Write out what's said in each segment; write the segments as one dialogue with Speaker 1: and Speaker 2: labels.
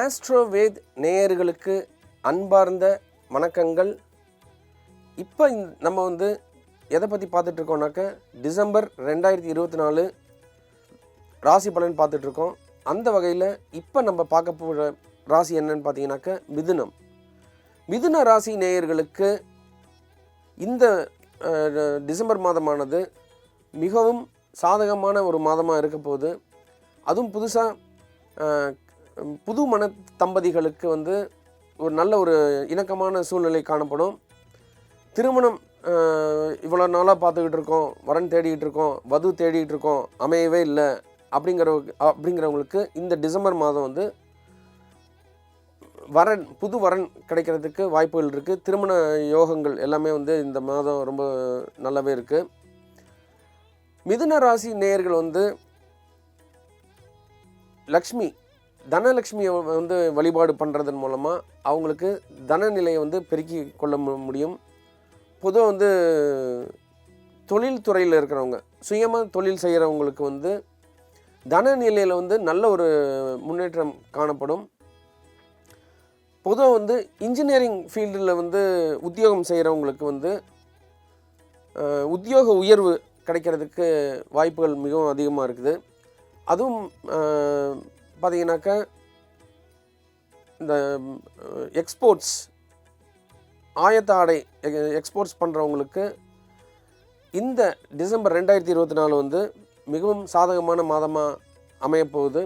Speaker 1: ஆஸ்ட்ரோவேத் நேயர்களுக்கு அன்பார்ந்த வணக்கங்கள். இப்போ நம்ம வந்து எதை பற்றி பார்த்துட்ருக்கோம்னாக்க டிசம்பர் ரெண்டாயிரத்தி இருபத்தி நாலு ராசி பலன் பார்த்துட்ருக்கோம். அந்த வகையில் இப்போ நம்ம பார்க்க போகிற ராசி என்னன்னு பார்த்தீங்கன்னாக்க மிதுனம். மிதுன ராசி நேயர்களுக்கு இந்த டிசம்பர் மாதமானது மிகவும் சாதகமான ஒரு மாதமாக இருக்க போகுது அதுவும் புதுசாக புது மன தம்பதிகளுக்கு வந்து ஒரு நல்ல ஒரு இணக்கமான சூழ்நிலை காணப்படும். திருமணம் இவ்வளோ நாளாக பார்த்துக்கிட்டு இருக்கோம். வரன் தேடிக்கிட்டு இருக்கோம். வது தேடிக்கிட்டு இருக்கோம். அமையவே இல்லை. அப்படிங்கிற அப்படிங்கிறவங்களுக்கு இந்த டிசம்பர் மாதம் வந்து வரன் புது வரன் கிடைக்கிறதுக்கு வாய்ப்புகள் இருக்குது திருமண யோகங்கள் எல்லாமே வந்து இந்த மாதம் ரொம்ப நல்லாவே இருக்குது மிதுன ராசி நேயர்கள் வந்து லக்ஷ்மி தனலக்ஷ்மியை வந்து வழிபாடு பண்ணுறதன் மூலமாக அவங்களுக்கு தன நிலையை வந்து பெருக்கி கொள்ள முடியும். பொதுவாக வந்து தொழில்துறையில் இருக்கிறவங்க சுயமாக தொழில் செய்கிறவங்களுக்கு வந்து தன நிலையில் வந்து நல்ல ஒரு முன்னேற்றம் காணப்படும். பொதுவாக வந்து இன்ஜினியரிங் ஃபீல்டில் வந்து உத்தியோகம் செய்கிறவங்களுக்கு வந்து உத்தியோக உயர்வு கிடைக்கிறதுக்கு வாய்ப்புகள் மிகவும் அதிகமாக இருக்குது. அதுவும் பார்த்தீங்கன்னாக்கா இந்த எக்ஸ்போர்ட்ஸ் ஆயத்த ஆடை எக்ஸ்போர்ட்ஸ் பண்ணுறவங்களுக்கு இந்த டிசம்பர் ரெண்டாயிரத்தி இருபத்தி நாலு வந்து மிகவும் சாதகமான மாதமாக அமையப்போகுது.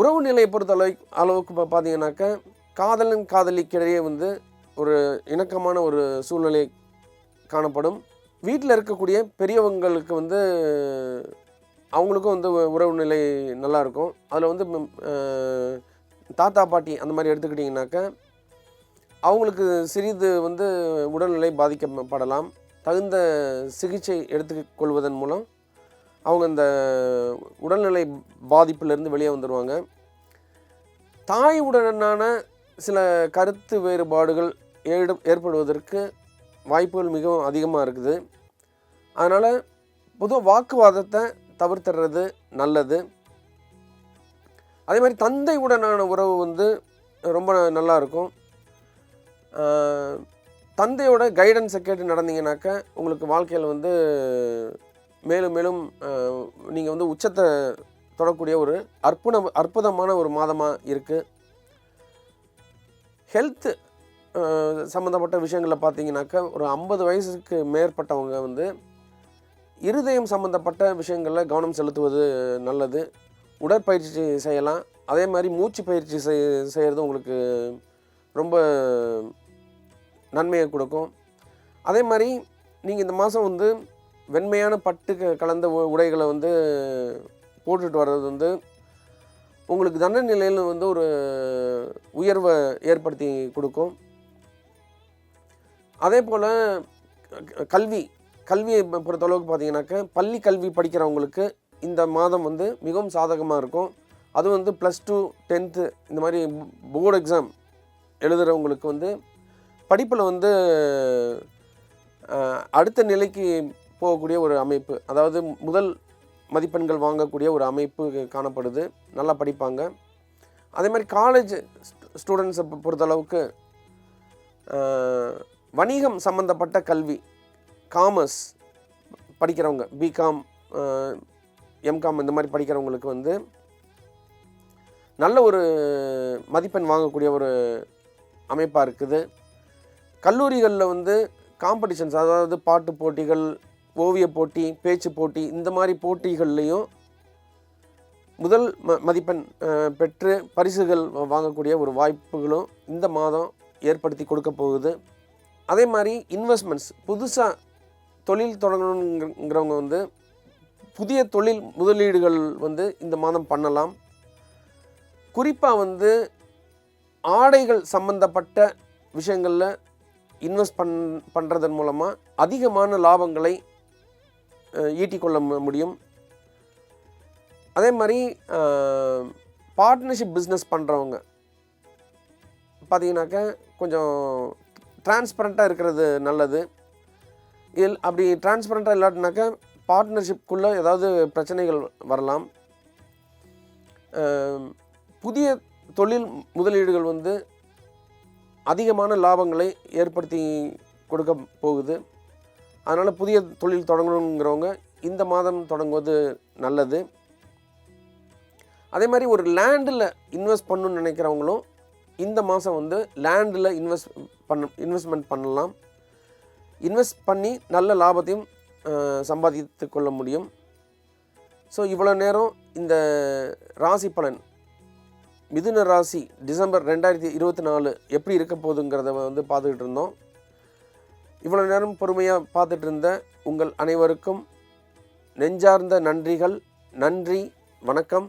Speaker 1: உறவு நிலையை பொறுத்த அளவு அளவுக்கு இப்போ பார்த்தீங்கன்னாக்கா காதலன் காதலிக்கிடையே வந்து ஒரு இணக்கமான ஒரு சூழ்நிலை காணப்படும். வீட்டில் இருக்கக்கூடிய பெரியவங்களுக்கு வந்து அவங்களுக்கும் வந்து உறவு நிலை நல்லா இருக்கும் அதில் வந்து தாத்தா பாட்டி அந்த மாதிரி எடுத்துக்கிட்டிங்கனாக்கா அவங்களுக்கு சிறிது வந்து உடல்நிலை பாதிக்கப்படலாம். தகுந்த சிகிச்சை எடுத்துக்கொள்வதன் மூலம் அவங்க இந்த உடல்நிலை பாதிப்பிலிருந்து வெளியே வந்துடுவாங்க தாய் உடனான சில கருத்து வேறுபாடுகள் ஏடு ஏற்படுவதற்கு வாய்ப்புகள் மிகவும் அதிகமாக இருக்குது. அதனால் பொதுவாக வாக்குவாதத்தை தவிர்த்துறது நல்லது. அதே மாதிரி தந்தையுடனான உறவு வந்து ரொம்ப நல்லா இருக்கும் தந்தையோட கைடன்ஸை கேட்டு நடந்தீங்கன்னாக்கா உங்களுக்கு வாழ்க்கையில் வந்து மேலும் மேலும் நீங்கள் வந்து உச்சத்தை தொடக்கூடிய ஒரு அற்புத அற்புதமான ஒரு மாதமாக இருக்குது ஹெல்த்து சம்மந்தப்பட்ட விஷயங்களில் பார்த்தீங்கன்னாக்கா ஒரு ஐம்பது வயசுக்கு மேற்பட்டவங்க வந்து இருதயம் சம்மந்தப்பட்ட விஷயங்களில் கவனம் செலுத்துவது நல்லது. உடற்பயிற்சி செய்யலாம். அதே மாதிரி மூச்சு பயிற்சி செய் செய்கிறது உங்களுக்கு ரொம்ப நன்மையை கொடுக்கும். அதே மாதிரி நீங்கள் இந்த மாதம் வந்து வெண்மையான பட்டு க- கலந்த உ- உடைகளை வந்து போட்டுட்டு வர்றது வந்து உங்களுக்கு தண்ட நிலையில் வந்து ஒரு உயர்வை ஏற்படுத்தி கொடுக்கும். அதே போல் கல்வி கல்வியை பொ- பொறுத்தளவுக்கு பார்த்தீங்கன்னாக்க பள்ளி கல்வி படிக்கிறவங்களுக்கு இந்த மாதம் வந்து மிகவும் சாதகமாக இருக்கும். அது வந்து ப்ளஸ் டூ டென்த்து இந்த மாதிரி போர்டு எக்ஸாம் எழுதுகிறவங்களுக்கு வந்து படிப்பில் வந்து அடுத்த நிலைக்கு போகக்கூடிய ஒரு அமைப்பு அதாவது முதல் மதிப்பெண்கள் வாங்கக்கூடிய ஒரு அமைப்பு காணப்படுது. நல்லா படிப்பாங்க. அதே மாதிரி காலேஜ் ஸ்டூடெண்ட்ஸை பொறுத்தளவுக்கு வணிகம் சம்மந்தப்பட்ட கல்வி காமர்ஸ் படிக்கிறவங்க பிகாம் எம்காம் இந்த மாதிரி படிக்கிறவங்களுக்கு வந்து நல்ல ஒரு மதிப்பெண் வாங்கக்கூடிய ஒரு அமைப்பாக இருக்குது. கல்லூரிகளில் வந்து காம்படிஷன்ஸ் அதாவது பாட்டு போட்டிகள் ஓவிய போட்டி பேச்சு போட்டி இந்த மாதிரி போட்டிகள்லையும் முதல் ம மதிப்பெண் பெற்று பரிசுகள் வாங்கக்கூடிய ஒரு வாய்ப்புகளும் இந்த மாதம் ஏற்படுத்தி கொடுக்க போகுது. அதே மாதிரி இன்வெஸ்ட்மெண்ட்ஸ் புதுசாக தொழில் தொடங்கணுங்கிறவங்க வந்து புதிய தொழில் முதலீடுகள் வந்து இந்த மாதம் பண்ணலாம். குறிப்பாக வந்து ஆடைகள் சம்பந்தப்பட்ட விஷயங்களில் இன்வெஸ்ட் பண் பண்ணுறதன் மூலமாக அதிகமான லாபங்களை ஈட்டிக்கொள்ள முடியும். அதே மாதிரி பார்ட்னர்ஷிப் பிஸ்னஸ் பண்ணுறவங்க பார்த்தீங்கன்னாக்கா கொஞ்சம் டிரான்ஸ்பரண்ட்டாக இருக்கிறது நல்லது. இல் அப்படி டிரான்ஸ்பரண்ட்டாக இல்லாட்டினாக்கா பார்ட்னர்ஷிப்குள்ளே ஏதாவது பிரச்சனைகள் வரலாம். புதிய தொழில் முதலீடுகள் வந்து அதிகமான லாபங்களை ஏற்படுத்தி கொடுக்க போகுது. அதனால் புதிய தொழில் தொடங்கணுங்கிறவங்க இந்த மாதம் தொடங்குவது நல்லது. அதே மாதிரி ஒரு லேண்டில் இன்வெஸ்ட் பண்ணணும்னு நினைக்கிறவங்களும் இந்த மாதம் வந்து லேண்டில் இன்வெஸ்ட் பண்ண இன்வெஸ்ட்மெண்ட் பண்ணலாம். இன்வெஸ்ட் பண்ணி நல்ல லாபத்தையும் சம்பாதித்து கொள்ள முடியும். ஸோ இவ்வளோ நேரம் இந்த ராசி பலன் மிதுன ராசி டிசம்பர் ரெண்டாயிரத்தி இருபத்தி நாலு எப்படி இருக்க போகுதுங்கிறத வந்து பார்த்துக்கிட்டு இருந்தோம். இவ்வளோ நேரம் பொறுமையாக பார்த்துட்டு இருந்த உங்கள் அனைவருக்கும் நெஞ்சார்ந்த நன்றிகள். நன்றி வணக்கம்.